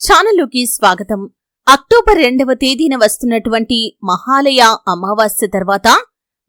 ఛానల్లోకి స్వాగతం. అక్టోబర్ రెండవ తేదీన వస్తున్నటువంటి మహాలయ అమావాస్య తర్వాత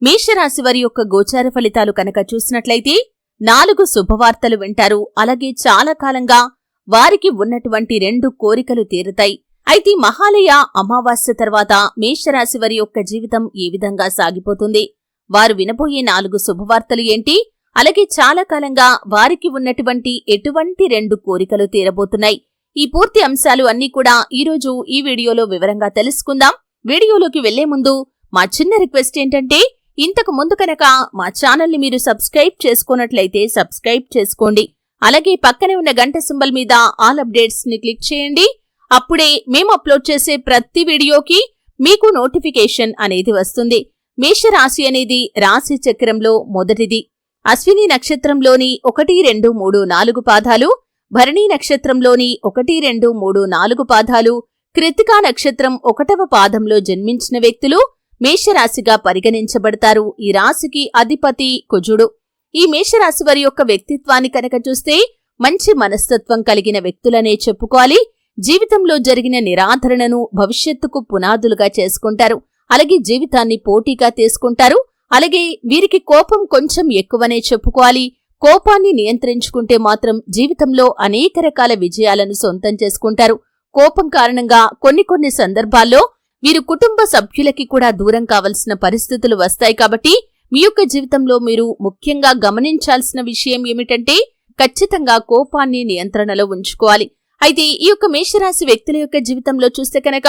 మేషరాశి వారి యొక్క గోచార ఫలితాలు కనుక చూసినట్లయితే నాలుగు శుభవార్తలు వింటారు. అలాగే చాలా కాలంగా వారికి ఉన్నటువంటి రెండు కోరికలు తీరుతాయి. అయితే మహాలయ అమావాస్య తర్వాత మేషరాశి వారి యొక్క జీవితం ఏ విధంగా సాగిపోతుంది? వారు వినబోయే నాలుగు శుభవార్తలు ఏంటి? అలాగే చాలా కాలంగా వారికి ఉన్నటువంటి ఎటువంటి రెండు కోరికలు తీరబోతున్నాయి? ఈ పూర్తి అంశాలు అన్నీ కూడా ఈరోజు ఈ వీడియోలో వివరంగా తెలుసుకుందాం. వీడియోలోకి వెళ్ళే ముందు మా చిన్న రిక్వెస్ట్ ఏంటంటే ఇంతకు ముందు కనుక మా ఛానల్ని మీరు సబ్స్క్రైబ్ చేసుకున్నట్లయితే సబ్స్క్రైబ్ చేసుకోండి. అలాగే పక్కనే ఉన్న గంట సింబల్ మీద ఆల్ అప్డేట్స్ని క్లిక్ చేయండి. అప్పుడే మేము అప్లోడ్ చేసే ప్రతి వీడియోకి మీకు నోటిఫికేషన్ అనేది వస్తుంది. మేషరాశి అనేది రాశి చక్రంలో మొదటిది. అశ్విని నక్షత్రంలోని ఒకటి రెండు మూడు నాలుగు పాదాలు భరణీ నక్షత్రంలోని ఒకటి రెండు మూడు నాలుగు పాదాలు కృతికా నక్షత్రం ఒకటవ పాదంలో జన్మించిన వ్యక్తులు మేషరాశిగా పరిగణించబడతారు. ఈ రాశికి అధిపతి కుజుడు. ఈ మేషరాశి వారి యొక్క వ్యక్తిత్వాన్ని కనుక చూస్తే మంచి మనస్తత్వం కలిగిన వ్యక్తులనే చెప్పుకోవాలి. జీవితంలో జరిగిన నిరాధరణను భవిష్యత్తుకు పునాదులుగా చేసుకుంటారు. అలాగే జీవితాన్ని పోటీగా తీసుకుంటారు. అలాగే వీరికి కోపం కొంచెం ఎక్కువనే చెప్పుకోవాలి. కోపాన్ని నియంత్రించుకుంటే మాత్రం జీవితంలో అనేక రకాల విజయాలను సొంతం చేసుకుంటారు. కోపం కారణంగా కొన్ని కొన్ని సందర్భాల్లో వీరు కుటుంబ సభ్యులకి కూడా దూరం కావలసిన పరిస్థితులు వస్తాయి కాబట్టి మీ యొక్క జీవితంలో మీరు ముఖ్యంగా గమనించాల్సిన విషయం ఏమిటంటే ఖచ్చితంగా కోపాన్ని నియంత్రణలో ఉంచుకోవాలి. అయితే ఈ యొక్క మేషరాశి వ్యక్తుల యొక్క జీవితంలో చూస్తే కనుక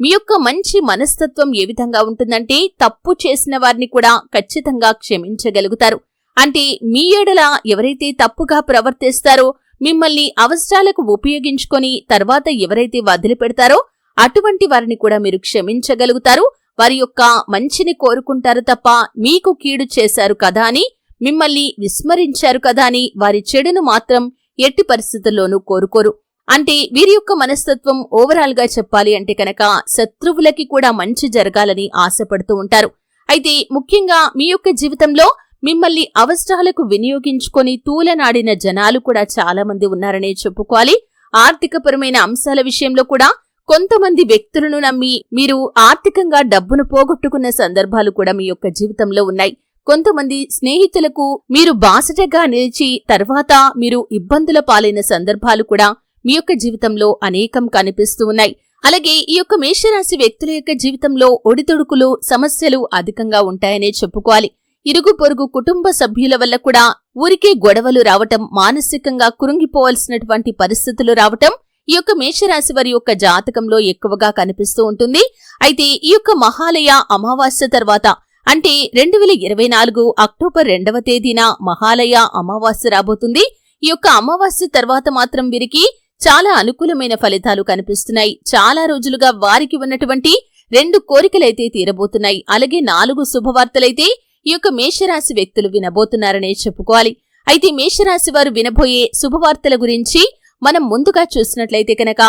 మీ యొక్క మంచి మనస్తత్వం ఏ విధంగా ఉంటుందంటే తప్పు చేసిన వారిని కూడా ఖచ్చితంగా క్షమించగలుగుతారు. అంటే మీ ఏడల ఎవరైతే తప్పుగా ప్రవర్తిస్తారో మిమ్మల్ని అవసరాలకు ఉపయోగించుకొని తర్వాత ఎవరైతే వదిలిపెడతారో అటువంటి వారిని కూడా మీరు క్షమించగలుగుతారు. వారి యొక్క మంచిని కోరుకుంటారు తప్ప మీకు కీడు చేశారు కదా అని మిమ్మల్ని విస్మరించారు కదా అని వారి చెడును మాత్రం ఎట్టి పరిస్థితుల్లోనూ కోరుకోరు. అంటే వీరి యొక్క మనస్తత్వం ఓవరాల్గా చెప్పాలి అంటే కనుక శత్రువులకి కూడా మంచి జరగాలని ఆశపడుతూ ఉంటారు. అయితే ముఖ్యంగా మీ యొక్క జీవితంలో మిమ్మల్ని అవసరాలకు వినియోగించుకొని తూలనాడిన జనాలు కూడా చాలామంది ఉన్నారనే చెప్పుకోవాలి. ఆర్థికపరమైన అంశాల విషయంలో కూడా కొంతమంది వ్యక్తులను నమ్మి మీరు ఆర్థికంగా డబ్బును పోగొట్టుకున్న సందర్భాలు కూడా మీ యొక్క జీవితంలో ఉన్నాయి. కొంతమంది స్నేహితులకు మీరు బాసటగా నిలిచి తర్వాత మీరు ఇబ్బందుల పాలైన సందర్భాలు కూడా మీ యొక్క జీవితంలో అనేకం కనిపిస్తూ ఉన్నాయి. అలాగే ఈ యొక్క మేషరాశి వ్యక్తుల యొక్క జీవితంలో ఒడిదొడుకులు సమస్యలు అధికంగా ఉంటాయనే చెప్పుకోవాలి. ఇరుగు పొరుగు కుటుంబ సభ్యుల వల్ల కూడా ఊరికే గొడవలు రావటం మానసికంగా కురుంగిపోవలసినటువంటి పరిస్థితులు రావటం ఈ యొక్క మేషరాశి వారి యొక్క జాతకంలో ఎక్కువగా కనిపిస్తూ ఉంటుంది. అయితే ఈ యొక్క మహాలయ అమావాస్య తర్వాత అంటే రెండు వేల ఇరవై నాలుగు అక్టోబర్ రెండవ తేదీన మహాలయ అమావాస్య రాబోతుంది. ఈ యొక్క అమావాస్య తర్వాత మాత్రం వీరికి చాలా అనుకూలమైన ఫలితాలు కనిపిస్తున్నాయి. చాలా రోజులుగా వారికి ఉన్నటువంటి రెండు కోరికలైతే తీరబోతున్నాయి. అలాగే నాలుగు శుభవార్తలైతే ఈ యొక్క మేషరాశి వ్యక్తులు వినబోతున్నారనే చెప్పుకోవాలి. అయితే మేషరాశి వారు వినబోయే శుభవార్తల గురించి మనం ముందుగా చూసినట్లయితే కనుక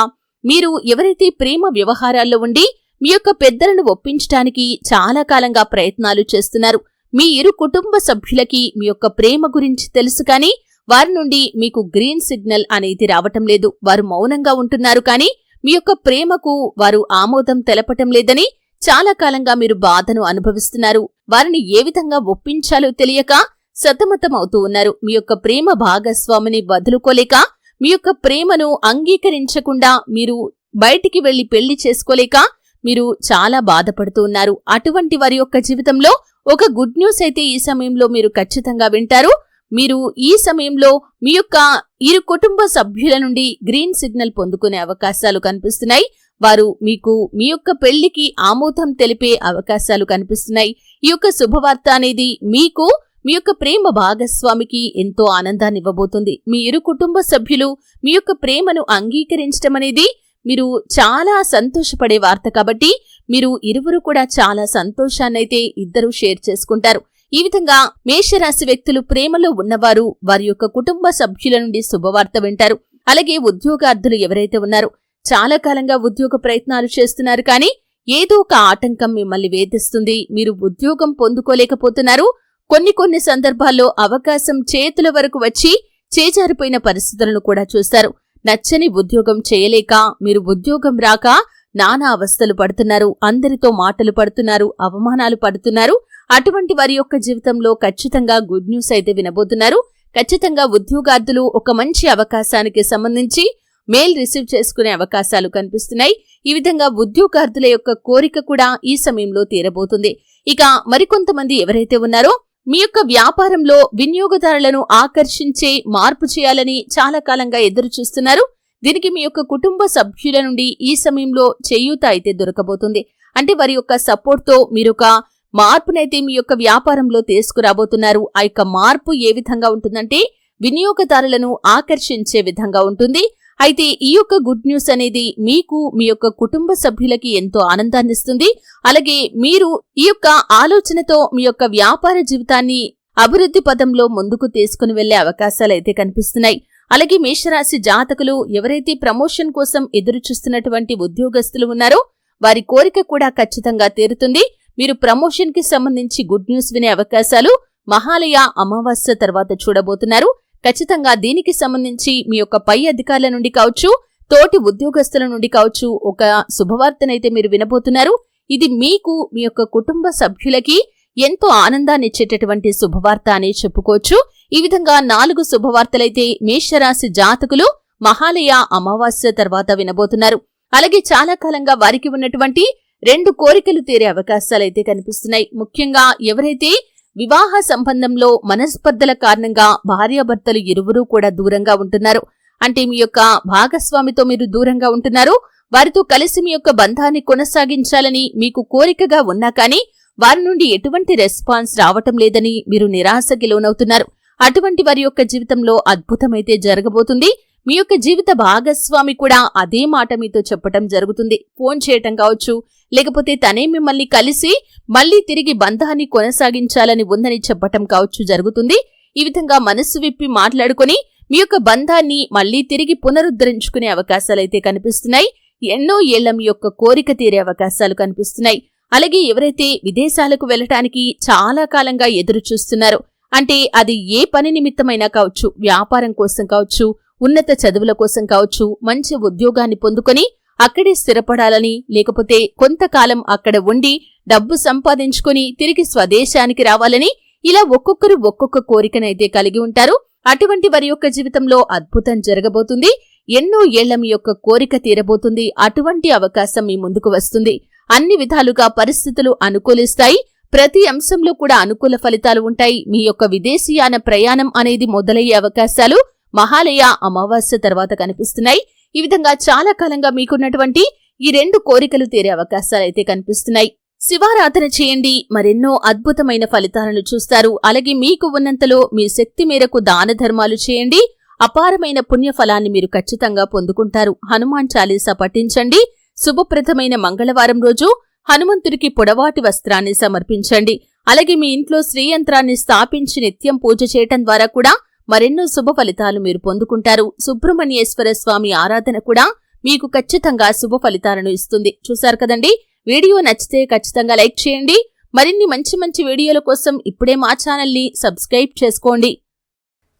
మీరు ఎవరైతే ప్రేమ వ్యవహారాల్లో ఉండి మీ యొక్క పెద్దలను ఒప్పించడానికి చాలా కాలంగా ప్రయత్నాలు చేస్తున్నారు. మీ ఇరు కుటుంబ సభ్యులకి మీ యొక్క ప్రేమ గురించి తెలుసు కానీ వారి నుండి మీకు గ్రీన్ సిగ్నల్ అనేది రావటం లేదు. వారు మౌనంగా ఉంటున్నారు కానీ మీ యొక్క ప్రేమకు వారు ఆమోదం తెలపటం లేదని చాలా కాలంగా మీరు బాధను అనుభవిస్తున్నారు. వారిని ఏ విధంగా ఒప్పించాలో తెలియక సతమతం అవుతూ ఉన్నారు. మీ యొక్క ప్రేమ భాగస్వామిని వదులుకోలేక మీ యొక్క ప్రేమను అంగీకరించకుండా మీరు బయటికి వెళ్ళి పెళ్ళి చేసుకోలేక మీరు చాలా బాధపడుతూ ఉన్నారు. అటువంటి వారి యొక్క జీవితంలో ఒక గుడ్ న్యూస్ అయితే ఈ సమయంలో మీరు ఖచ్చితంగా వింటారు. మీరు ఈ సమయంలో మీ యొక్క ఇరు కుటుంబ సభ్యుల నుండి గ్రీన్ సిగ్నల్ పొందుకునే అవకాశాలు కనిపిస్తున్నాయి. వారు మీకు మీ యొక్క పెళ్ళికి ఆమోదం తెలిపే అవకాశాలు కనిపిస్తున్నాయి. ఈ యొక్క శుభవార్త అనేది మీకు మీ యొక్క ప్రేమ భాగస్వామికి ఎంతో ఆనందాన్ని ఇవ్వబోతుంది. మీ ఇరు కుటుంబ సభ్యులు మీ యొక్క ప్రేమను అంగీకరించడం అనేది మీరు చాలా సంతోషపడే వార్త కాబట్టి మీరు ఇరువురు కూడా చాలా సంతోషాన్నైతే ఇద్దరు షేర్ చేసుకుంటారు. ఈ విధంగా మేషరాశి వ్యక్తులు ప్రేమలో ఉన్నవారు వారి యొక్క కుటుంబ సభ్యుల నుండి శుభవార్త వింటారు. అలాగే ఉద్యోగార్థులు ఎవరైతే ఉన్నారో చాలా కాలంగా ఉద్యోగ ప్రయత్నాలు చేస్తున్నారు కానీ ఏదో ఒక ఆటంకం మిమ్మల్ని వేధిస్తుంది. మీరు ఉద్యోగం పొందుకోలేకపోతున్నారు. కొన్ని కొన్ని సందర్భాల్లో అవకాశం చేతుల వరకు వచ్చి చేజారిపోయిన పరిస్థితులను కూడా చూస్తారు. నచ్చని ఉద్యోగం చేయలేక మీరు ఉద్యోగం రాక నానా అవస్థలు పడుతున్నారు. అందరితో మాటలు పడుతున్నారు అవమానాలు పడుతున్నారు. అటువంటి వారి యొక్క జీవితంలో ఖచ్చితంగా గుడ్ న్యూస్ అయితే వినబోతున్నారు. ఖచ్చితంగా ఉద్యోగార్థులు ఒక మంచి అవకాశానికి సంబంధించి మెయిల్ రిసీవ్ చేసుకునే అవకాశాలు కనిపిస్తున్నాయి. ఈ విధంగా ఉద్యోగార్థుల యొక్క కోరిక కూడా ఈ సమయంలో తీరబోతుంది. ఇక మరికొంతమంది ఎవరైతే ఉన్నారో మీ యొక్క వ్యాపారంలో వినియోగదారులను ఆకర్షించే మార్పు చేయాలని చాలా కాలంగా ఎదురు చూస్తున్నారు. దీనికి మీ యొక్క కుటుంబ సభ్యుల నుండి ఈ సమయంలో చేయూత అయితే దొరకబోతుంది. అంటే వారి యొక్క సపోర్ట్తో మీరొక మీరు ఒక మార్పునైతే మీ యొక్క వ్యాపారంలో తీసుకురాబోతున్నారు. ఆ యొక్క మార్పు ఏ విధంగా ఉంటుందంటే వినియోగదారులను ఆకర్షించే విధంగా ఉంటుంది. అయితే ఈ యొక్క గుడ్ న్యూస్ అనేది మీకు మీ యొక్క కుటుంబ సభ్యులకి ఎంతో ఆనందాన్నిస్తుంది అలాగే మీరు ఈ యొక్క ఆలోచనతో మీ యొక్క వ్యాపార జీవితాన్ని అభివృద్ధి పదంలో ముందుకు తీసుకుని వెళ్ళే అవకాశాలు అయితే కనిపిస్తున్నాయి. అలాగే మేషరాశి జాతకులు ఎవరైతే ప్రమోషన్ కోసం ఎదురు చూస్తున్నటువంటి ఉద్యోగస్తులు ఉన్నారో వారి కోరిక కూడా ఖచ్చితంగా తీరుతుంది. మీరు ప్రమోషన్కి సంబంధించి గుడ్ న్యూస్ వినే అవకాశాలు మహాలయ అమావాస్య తర్వాత చూడబోతున్నారు. ఖచ్చితంగా దీనికి సంబంధించి మీ యొక్క పై అధికారుల నుండి కావచ్చు తోటి ఉద్యోగస్తుల నుండి కావచ్చు ఒక శుభవార్తనైతే మీరు వినబోతున్నారు. ఇది మీకు మీ యొక్క కుటుంబ సభ్యులకి ఎంతో ఆనందాన్ని ఇచ్చేటటువంటి శుభవార్త అని చెప్పుకోవచ్చు. ఈ విధంగా నాలుగు శుభవార్తలైతే మేషరాశి జాతకులు మహాలయ అమావాస్య తర్వాత వినబోతున్నారు. అలాగే చాలా కాలంగా వారికి ఉన్నటువంటి రెండు కోరికలు తీరే అవకాశాలైతే కనిపిస్తున్నాయి. ముఖ్యంగా ఎవరైతే వివాహ సంబంధంలో మనస్పర్ధల కారణంగా భార్యాభర్తలు ఇరువురూ కూడా దూరంగా ఉంటున్నారు. అంటే మీ యొక్క భాగస్వామితో మీరు దూరంగా ఉంటున్నారు. వారితో కలిసి మీ యొక్క బంధాన్ని కొనసాగించాలని మీకు కోరికగా ఉన్నా కానీ వారి నుండి ఎటువంటి రెస్పాన్స్ రావటం లేదని మీరు నిరాశకి లోనవుతున్నారు. అటువంటి వారి యొక్క జీవితంలో అద్భుతమైతే జరగబోతుంది. మీ యొక్క జీవిత భాగస్వామి కూడా అదే మాట మీతో చెప్పటం జరుగుతుంది. ఫోన్ చేయటం కావచ్చు లేకపోతే తనే మిమ్మల్ని కలిసి మళ్ళీ తిరిగి బంధాన్ని కొనసాగించాలని ఉందని చెప్పటం కావచ్చు జరుగుతుంది. ఈ విధంగా మనస్సు విప్పి మాట్లాడుకుని మీ యొక్క బంధాన్ని మళ్ళీ తిరిగి పునరుద్ధరించుకునే అవకాశాలైతే కనిపిస్తున్నాయి. ఎన్నో ఏళ్ళ మీ యొక్క కోరిక తీరే అవకాశాలు కనిపిస్తున్నాయి. అలాగే ఎవరైతే విదేశాలకు వెళ్ళటానికి చాలా కాలంగా ఎదురు చూస్తున్నారో అంటే అది ఏ పని నిమిత్తమైనా కావచ్చు వ్యాపారం కోసం కావచ్చు ఉన్నత చదువుల కోసం కావచ్చు మంచి ఉద్యోగాన్ని పొందుకొని అక్కడే స్థిరపడాలని లేకపోతే కొంతకాలం అక్కడ ఉండి డబ్బు సంపాదించుకుని తిరిగి స్వదేశానికి రావాలని ఇలా ఒక్కొక్కరు ఒక్కొక్క కోరికనైతే కలిగి ఉంటారు. అటువంటి వారి యొక్క జీవితంలో అద్భుతం జరగబోతుంది. ఎన్నో ఏళ్ళ మీ యొక్క కోరిక తీరబోతుంది. అటువంటి అవకాశం మీ ముందుకు వస్తుంది. అన్ని విధాలుగా పరిస్థితులు అనుకూలిస్తాయి. ప్రతి అంశంలో కూడా అనుకూల ఫలితాలు ఉంటాయి. మీ యొక్క విదేశీయాన ప్రయాణం అనేది మొదలయ్యే అవకాశాలు మహాలయ అమావాస్య తర్వాత కనిపిస్తున్నాయి. ఈ విధంగా చాలా కాలంగా మీకున్నటువంటి ఈ రెండు కోరికలు తీరే అవకాశాలైతే కనిపిస్తున్నాయి. శివారాధన చేయండి. మరెన్నో అద్భుతమైన ఫలితాలను చూస్తారు. అలాగే మీకు ఉన్నంతలో మీ శక్తి మేరకు దాన ధర్మాలు చేయండి. అపారమైన పుణ్యఫలాన్ని మీరు ఖచ్చితంగా పొందుకుంటారు. హనుమాన్ చాలీసా పఠించండి. శుభప్రదమైన మంగళవారం రోజు హనుమంతుడికి పొడవాటి వస్త్రాన్ని సమర్పించండి. అలాగే మీ ఇంట్లో శ్రీయంత్రాన్ని స్థాపించి నిత్యం పూజ చేయటం ద్వారా కూడా మరెన్నో శుభ ఫలితాలు మీరు పొందుకుంటారు. సుబ్రహ్మణ్యేశ్వర స్వామి ఆరాధన కూడా మీకు ఖచ్చితంగా శుభ ఫలితాలను ఇస్తుంది. చూశారు కదండి? వీడియో నచ్చితే ఖచ్చితంగా లైక్ చేయండి. మరిన్ని మంచి మంచి వీడియోల కోసం ఇప్పుడే మా ఛానల్ని సబ్స్క్రైబ్ చేసుకోండి.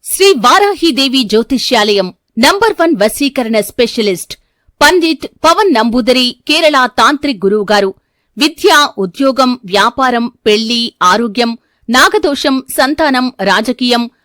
శ్రీ వారాహిదేవి జ్యోతిష్యాలయం నంబర్ వన్ వశీకరణ స్పెషలిస్ట్ పండిత్ పవన్ నంబూదరి కేరళ తాంత్రిక్ గురువు గారు. విద్య ఉద్యోగం వ్యాపారం పెళ్ళి ఆరోగ్యం నాగదోషం సంతానం రాజకీయం